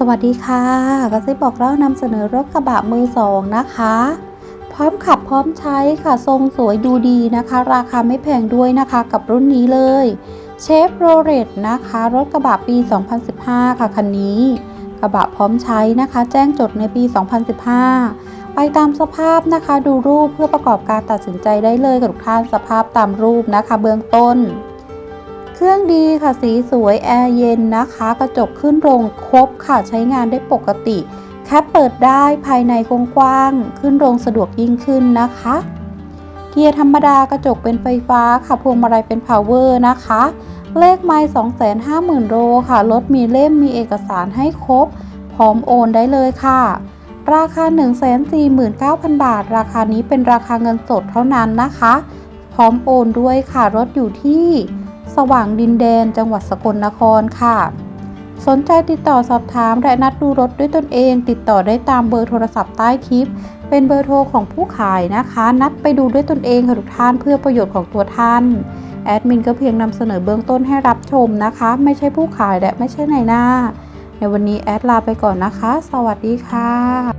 สวัสดีค่ะกระซิบบอกเล่านำเสนอรถกระบะมือสองนะคะ พร้อมขับพร้อมใช้ค่ะ ทรงสวยดูดีนะคะ ราคาไม่แพงด้วยนะคะกับรุ่นนี้เลยเชฟโรเลตนะคะ รถกระบะปี 2015 ค่ะคันนี้ กระบะพร้อมใช้นะคะ แจ้งจดในปี 2015 ไปตามสภาพนะคะ ดูรูปเพื่อประกอบการตัดสินใจได้เลยกับทุกท่านสภาพตามรูปนะคะ เบื้องต้น เครื่องดีค่ะสีสวยแอร์เย็นนะคะ กระจกขึ้นโรงครบค่ะใช้งานได้ปกติ แคปเปิดได้ภายในกว้างๆขึ้นโรงสะดวกยิ่งขึ้นนะคะ เกียร์ธรรมดากระจกเป็นไฟฟ้าค่ะพวงมาลัยเป็นพาวเวอร์นะคะ เลขไมล์250,000 โลค่ะรถมีเล่มมีเอกสารให้ครบ พร้อมโอนได้เลยค่ะ ราคา 149,000 บาท ราคานี้เป็นราคาเงินสดเท่านั้นนะคะ พร้อมโอนด้วยค่ะรถอยู่ที่ สว่างดินแดนจังหวัดสกลนครค่ะ สนใจติดต่อสอบถามและนัดดูรถด้วยตนเอง ติดต่อได้ตามเบอร์โทรศัพท์ใต้คลิป เป็นเบอร์โทรของผู้ขายนะคะ นัดไปดูด้วยตนเองค่ะทุกท่านเพื่อประโยชน์ของตัวท่านแอดมินก็เพียงนำเสนอเบื้องต้นให้รับชมนะคะ ไม่ใช่ผู้ขายและไม่ใช่นหน้า ในวันนี้แอดลาไปก่อนนะคะ สวัสดีค่ะ